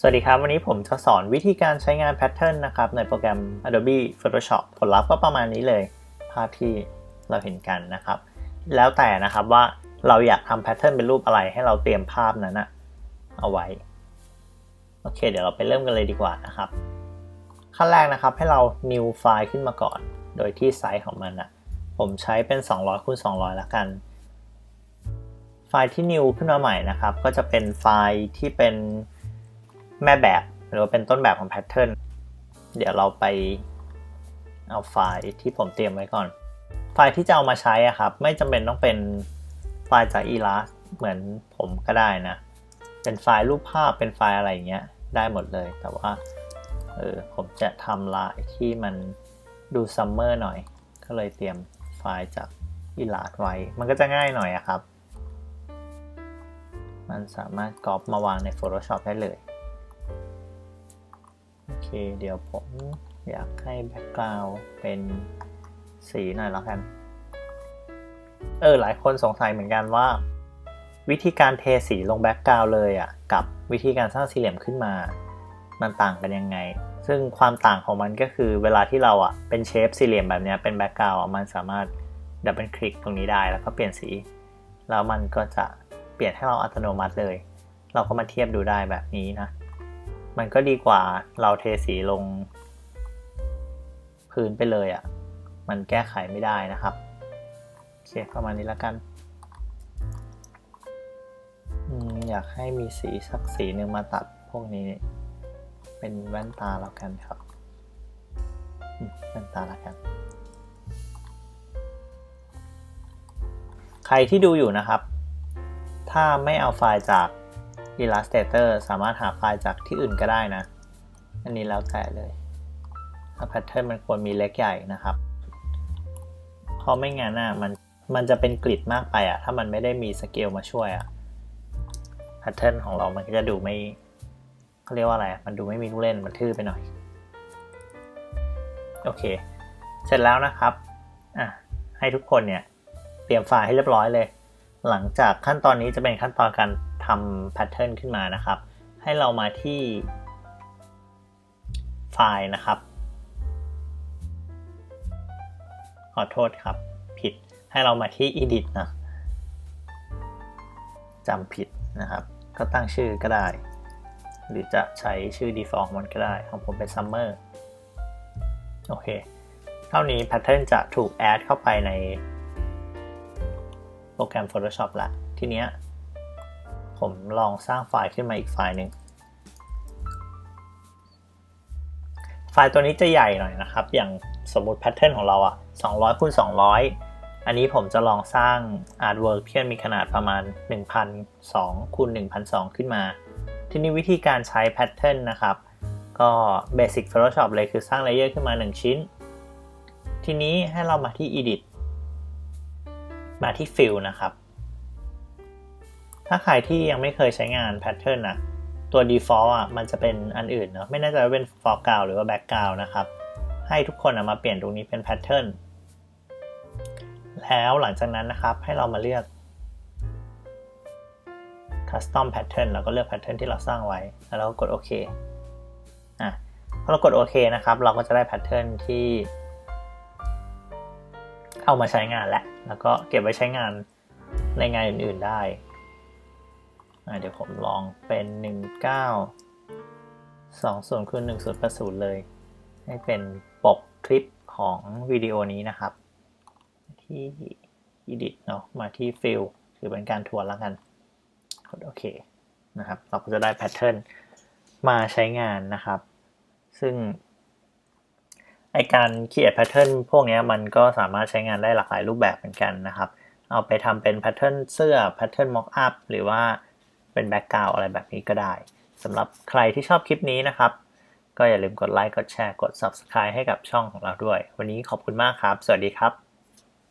สวัสดีครับ วันนี้ผมจะสอนวิธีการใช้งานแพทเทิร์นนะครับ ในโปรแกรม Adobe Photoshop ผลลัพธ์ก็ประมาณนี้เลย ภาพที่เราเห็นกันนะครับ แล้วแต่นะครับว่าเราอยากทำแพทเทิร์นเป็นรูปอะไรให้เราเตรียมภาพนั้นนะเอาไว้ โอเค เดี๋ยวเราไปเริ่มกันเลยดีกว่านะครับ ขั้นแรกนะครับให้เรา new ไฟล์ขึ้นมาก่อน โดยที่ไซส์ของมันนะผมใช้เป็น 200คูณ200 แล้วกัน ไฟล์ที่ new ขึ้นมาใหม่นะครับ ก็จะเป็นไฟล์ที่เป็น แม่แบบหรือว่าเป็นต้นแบบของแพทเทิร์นเดี๋ยวเราไปเอาไฟล์ที่ผมเตรียมไว้ก่อน ไฟล์ที่จะเอามาใช้อะครับ ไม่จำเป็นต้องเป็นไฟล์จาก e l a s เหมือนผมก็ได้นะ เป็นไฟล์รูปภาพเป็นไฟล์อะไรอย่างเงี้ยได้หมดเลย แต่ว่าเออผมจะทำลายที่มันดูซัมเมอร์หน่อย ก็เลยเตรียมไฟล์จาก e l a s ไว้ มันก็จะง่ายหน่อยอะครับ มันสามารถก๊อปมาวางใน Photoshop ได้เลย เคเดี๋ยวผมอยากให้แบ็กกราวเป็นสีหน่อยแล้วกัน เออ หลายคนสงสัยเหมือนกันว่า วิธีการเทสีลงแบ็กกราวเลยอะ่ะ กับวิธีการสร้างสี่เหลี่ยมขึ้นมา มันต่างกันยังไง ซึ่งความต่างของมันก็คือเวลาที่เราอะ่ะเป็นเชฟสี่เหลี่ยมแบบนี้เป็นแบ็กกราวมันสามารถดับเบิลคลิกตรงนี้ได้แล้วก็เปลี่ยนสี แล้วมันก็จะเปลี่ยนให้เราอัตโนมัติเลย เราก็มาเทียบดูได้แบบนี้นะ มันก็ดีกว่าเราเทสีลง พื้นไปเลยอะ่ะ มันแก้ไขไม่ได้นะครับโอเคประมาณนี้แล้วกันอยากให้มีสีสักสีหนึ่งมาตัดพวกนี้ เป็นแว่นตาแล้วกันครับแว่นตาแล้วกัน ใครที่ดูอยู่นะครับ ถ้าไม่เอาไฟล์จาก Illustrator สามารถหาไฟล์จากที่อื่นก็ได้นะ อันนี้แล้วแต่เลยถ้าแพทเทิร์นมันควรมีเล็กใหญ่นะครับ เพราะไม่งั้นอะมันมันจะเป็นกริดมากไปอะถ้ามันไม่ได้มีสเกลมาช่วยอะแพทเทิร์นของเรามันก็จะดูไม่เขาเรียกว่าอะไร มันดูไม่มีลูกเล่น มันทื่อไปหน่อย โอเค เสร็จแล้วนะครับ อะ ให้ทุกคนเนี่ย เตรียมไฟล์ให้เรียบร้อยเลย หลังจากขั้นตอนนี้จะเป็นขั้นตอนการ ทำแพทเทิร์นขึ้นมานะครับ ให้เรามาที่ไฟล์นะครับ ขอโทษครับ ผิดให้เรามาที่ edit นะจำผิดนะครับ ก็ตั้งชื่อก็ได้ หรือจะใช้ชื่อ default มันก็ได้ของผมเป็น summer โอเค เท่านี้แพทเทิร์นจะถูกแอดเข้าไปในโปรแกรม Photoshop ละ ทีเนี้ย ผมลองสร้างไฟล์ขึ้นมาอีกไฟล์หนึ่งไฟล์ตัวนี้จะใหญ่หน่อยนะครับ อย่างสมมติแพทเทิร์นของเราอะ200คูณ200 อันนี้ผมจะลองสร้าง artwork ที่มีขนาดประมาณ 1,002คูณ1,002 ขึ้นมา ทีนี้วิธีการใช้แพทเทิร์นนะครับ ก็ Basic Photoshop เลยคือสร้างเลเยอร์ขึ้นมา 1 ชิ้น ทีนี้ให้เรามาที่ Edit มาที่ Fill นะครับ ถ้าใครที่ยังไม่เคยใช้งาน Pattern อะตัว Default อะมันจะเป็นอันอื่นเนาะไม่แน่ใจว่าเป็น Foreground หรือว่า Background นะครับ ให้ทุกคนมาเปลี่ยนตรงนี้เป็น Pattern แล้วหลังจากนั้นนะครับให้เรามาเลือก Custom Pattern แล้วก็เลือก Pattern ที่เราสร้างไว้ แล้วเราก็กดโอเคอะพอเรากดโอเคนะครับ เราก็จะได้ Pattern ที่เอามาใช้งานแล้วแล้วก็เก็บไว้ใช้งานในงานอื่น ๆได้ เดี๋ยวผมลองเป็น 19 20คูณ1080เลย ให้เป็นปกคลิปของวิดีโอนี้นะครับ ที่ edit เนาะมาที่ fill ถือเป็นการทวนแล้วกันกดโอเคนะครับ เราก็จะได้แพทเทิร์นมาใช้งานนะครับ ซึ่งไอการเขียนแพทเทิร์นพวกนี้มันก็สามารถใช้งานได้หลากหลายรูปแบบเหมือนกันนะครับ เอาไปทำเป็นแพทเทิร์นเสื้อแพทเทิร์นม็อกอัพหรือว่า เป็นแบ็กกราวอะไรแบบนี้ก็ได้สำหรับใครที่ชอบคลิปนี้นะครับ ก็อย่าลืมกดไลค์กดแชร์กด Subscribe ให้กับช่องของเราด้วย วันนี้ขอบคุณมากครับ สวัสดีครับ